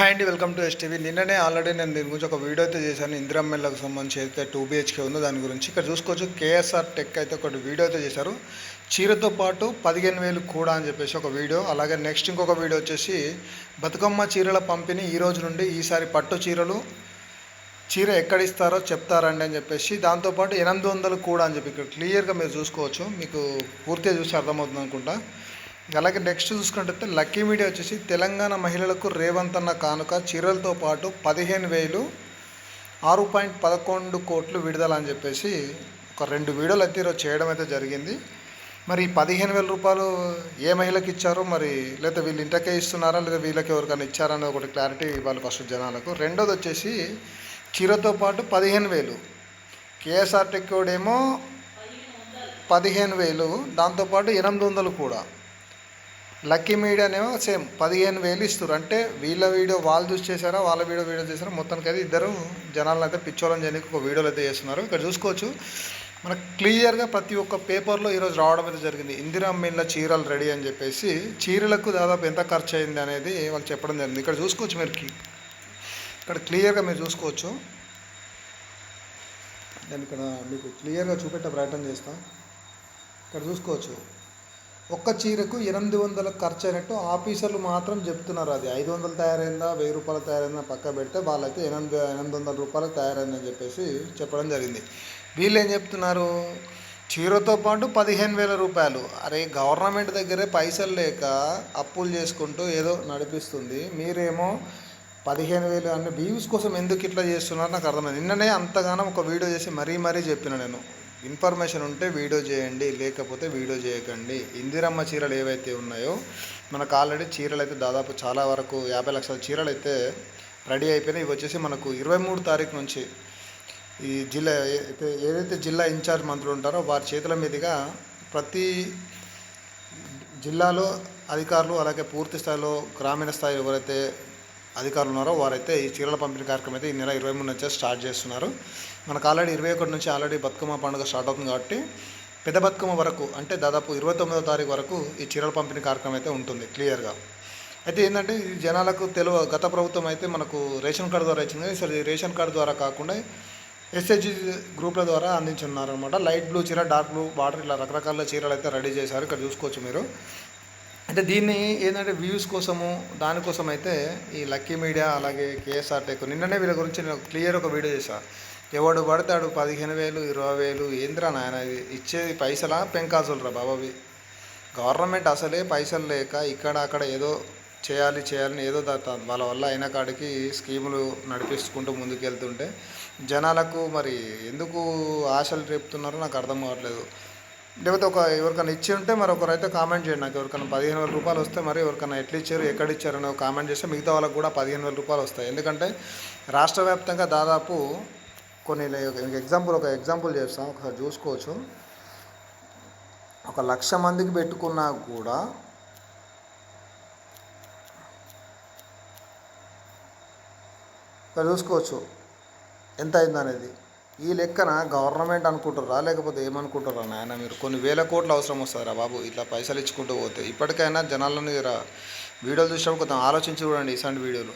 Hi అండి welcome to STV నిన్ననే already నేను దీని గురించి ఒక వీడియో అయితే చేశాను. ఇందిరమ్మెల్లకు సంబంధించి అయితే టూ బిహెచ్కే ఉందో దాని గురించి. ఇక్కడ చూసుకోవచ్చు కేఎస్ఆర్ టెక్ అయితే ఒకటి వీడియో అయితే చేశారు. చీరతో పాటు పదిహేను వేలు కూడా అని చెప్పేసి ఒక వీడియో అలాగే నెక్స్ట్ ఇంకొక వీడియో వచ్చేసి బతుకమ్మ చీరల పంపిణీ ఈ రోజు నుండి ఈసారి పట్టు చీరలు చీర ఎక్కడ ఇస్తారో చెప్తారండి అని చెప్పేసి దాంతోపాటు ఎనిమిది వందలు కూడా అని చెప్పి ఇక్కడ క్లియర్గా మీరు చూసుకోవచ్చు. మీకు పూర్తిగా చూసి అర్థమవుతుంది అనుకుంటా. అలాగే నెక్స్ట్ చూసుకుంటే లక్కీ మీడియా వచ్చేసి తెలంగాణ మహిళలకు రేవంత్ అన్న కానుక చీరలతో పాటు పదిహేను వేలు ఆరు పాయింట్ పదకొండు కోట్లు విడుదల అని చెప్పేసి ఒక రెండు వీడియోలు అయితే ఈరోజు చేయడం అయితే జరిగింది. మరి పదిహేను వేల రూపాయలు ఏ మహిళకి ఇచ్చారో? మరి లేదా వీళ్ళు ఇంటకే ఇస్తున్నారా? లేదా వీళ్ళకి ఎవరికైనా ఇచ్చారా? అనేది ఒకటి క్లారిటీ ఇవ్వాలి ఫస్ట్ జనాలకు. రెండోది వచ్చేసి చీరతో పాటు పదిహేను వేలు. కేఎస్ఆర్టీ కోడేమో పదిహేను వేలు. దాంతోపాటు ఎనిమిది వందలు కూడా. లక్కీ మీడియానేమో సేమ్ పదిహేను వేలు ఇస్తారు అంటే వీళ్ళ వీడియో వాళ్ళు చూసి చేశారా వాళ్ళ వీడియో వీడియో చేశారా మొత్తానికి అయితే ఇద్దరు జనాలను అయితే పిచ్చోళ్ళని చేయడానికి ఒక వీడియోలు అయితే చేస్తున్నారు. ఇక్కడ చూసుకోవచ్చు. మనకు క్లియర్గా ప్రతి ఒక్క పేపర్లో ఈరోజు రావడం అయితే జరిగింది. ఇందిరా మిల్ల చీరలు రెడీ అని చెప్పేసి చీరలకు దాదాపు ఎంత ఖర్చు అయింది అనేది వాళ్ళు చెప్పడం జరిగింది. ఇక్కడ చూసుకోవచ్చు మీరు ఇక్కడ క్లియర్గా మీరు చూసుకోవచ్చు. నేను ఇక్కడ మీకు క్లియర్గా చూపెట్టే ప్రయత్నం చేస్తాను ఇక్కడ చూసుకోవచ్చు. ఒక్క చీరకు ఎనిమిది వందల ఖర్చు అయినట్టు ఆఫీసర్లు మాత్రం చెప్తున్నారు అది. ఐదు వందలు తయారైందా వెయ్యి రూపాయలు తయారైందా పక్క పెడితే వాళ్ళైతే ఎనిమిది ఎనిమిది వందల రూపాయలు తయారైందని చెప్పేసి చెప్పడం జరిగింది. వీళ్ళు ఏం చెప్తున్నారు? చీరతో పాటు పదిహేను వేల రూపాయలు. అరే గవర్నమెంట్ దగ్గరే పైసలు లేక అప్పులు చేసుకుంటూ ఏదో నడిపిస్తుంది. మీరేమో పదిహేను వేలు అన్ని వ్యూస్ కోసం ఎందుకు ఇట్లా చేస్తున్నారు? నాకు అర్థమైంది. నిన్ననే అంతగానో ఒక వీడియో చేసి మరీ మరీ చెప్పిన నేను. ఇన్ఫర్మేషన్ ఉంటే వీడియో చేయండి లేకపోతే వీడియో చేయకండి. ఇందిరమ్మ చీరలు ఏవైతే ఉన్నాయో మనకు ఆల్రెడీ చీరలు అయితే దాదాపు చాలా వరకు యాభై లక్షల చీరలు అయితే రెడీ అయిపోయినాయి. ఇవి వచ్చేసి మనకు ఇరవై మూడు తారీఖు నుంచి ఈ జిల్లా అయితే ఏదైతే జిల్లా ఇన్ఛార్జ్ మంత్రులు ఉంటారో వారి చేతుల మీదుగా ప్రతి జిల్లాలో అధికారులు అలాగే పూర్తి స్థాయిలో గ్రామీణ స్థాయిలో ఎవరైతే అధికారులు ఉన్నారో వారైతే ఈ చీరల పంపిణీ కార్యక్రమం అయితే ఈ నెల ఇరవై మూడు నుంచే స్టార్ట్ చేస్తున్నారు. మనకు ఆల్రెడీ ఇరవై ఒకటి నుంచి ఆల్రెడీ బతుకమ్మ పండుగ స్టార్ట్ అవుతుంది కాబట్టి పెద్ద బతుకమ్మ వరకు అంటే దాదాపు ఇరవై తొమ్మిదో తారీఖు వరకు ఈ చీరల పంపిణీ కార్యక్రమం అయితే ఉంటుంది క్లియర్గా. అయితే ఏంటంటే ఈ జనాలకు తెలువ గత ప్రభుత్వం అయితే మనకు రేషన్ కార్డు ద్వారా ఇచ్చింది. సరే రేషన్ కార్డు ద్వారా కాకుండా ఎస్హెచ్జి గ్రూప్ల ద్వారా అందించున్నారు అనమాట లైట్ బ్లూ చీర డార్క్ బ్లూ బార్డర్ ఇలా రకరకాల చీరలు అయితే రెడీ చేశారు. ఇక్కడ చూసుకోవచ్చు మీరు. అంటే దీన్ని ఏంటంటే వ్యూస్ కోసము దానికోసం అయితే ఈ లక్కీ మీడియా అలాగే కేఎస్ఆర్ టెక్ నిన్ననే వీళ్ళ గురించి నేను క్లియర్ ఒక వీడియో చేశాను ఎవడు పడతాడు పదిహేను వేలు ఇరవై వేలు ఏంద్రా నాయన ఇది? ఇచ్చేది పైసలా పెంకాసులరా బాబావి గవర్నమెంట్ అసలే పైసలు లేక ఇక్కడ అక్కడ ఏదో చేయాలి చేయాలని ఏదో వాళ్ళ వల్ల అయిన కాడికి స్కీములు నడిపిస్తుంటూ ముందుకు వెళ్తుంటే జనాలకు మరి ఎందుకు ఆశలు రేపుతున్నారో నాకు అర్థం కావట్లేదు. లేకపోతే ఒక ఎవరికైనా ఇచ్చి ఉంటే మరి ఒకరైతే కామెంట్ చేయండి. నాకు ఎవరికైనా పదిహేను వేల రూపాయలు వస్తే మరి ఎవరికైనా ఎట్లా ఇచ్చారు ఎక్కడ ఇచ్చారు అని కామెంట్ చేస్తే మిగతా వాళ్ళకి కూడా పదిహేను వేల రూపాయలు వస్తాయి. ఎందుకంటే రాష్ట్ర వ్యాప్తంగా దాదాపు కొన్ని ఎగ్జాంపుల్ ఒక ఎగ్జాంపుల్ చేస్తాం. ఒకసారి చూసుకోవచ్చు. ఒక లక్ష మందికి పెట్టుకున్నా కూడా చూసుకోవచ్చు. ఎంత అయింది అనేది ఈ లెక్కన గవర్నమెంట్ అనుకుంటారా లేకపోతే ఏమనుకుంటారా నాయన మీరు? కొన్ని వేల కోట్లు అవసరం వస్తారా బాబు. ఇట్లా పైసలు ఇచ్చుకుంటూ పోతే ఇప్పటికైనా జనాలను వీడియోలు చూసినప్పుడు కొంచెం ఆలోచించి చూడండి ఇలాంటి వీడియోలు.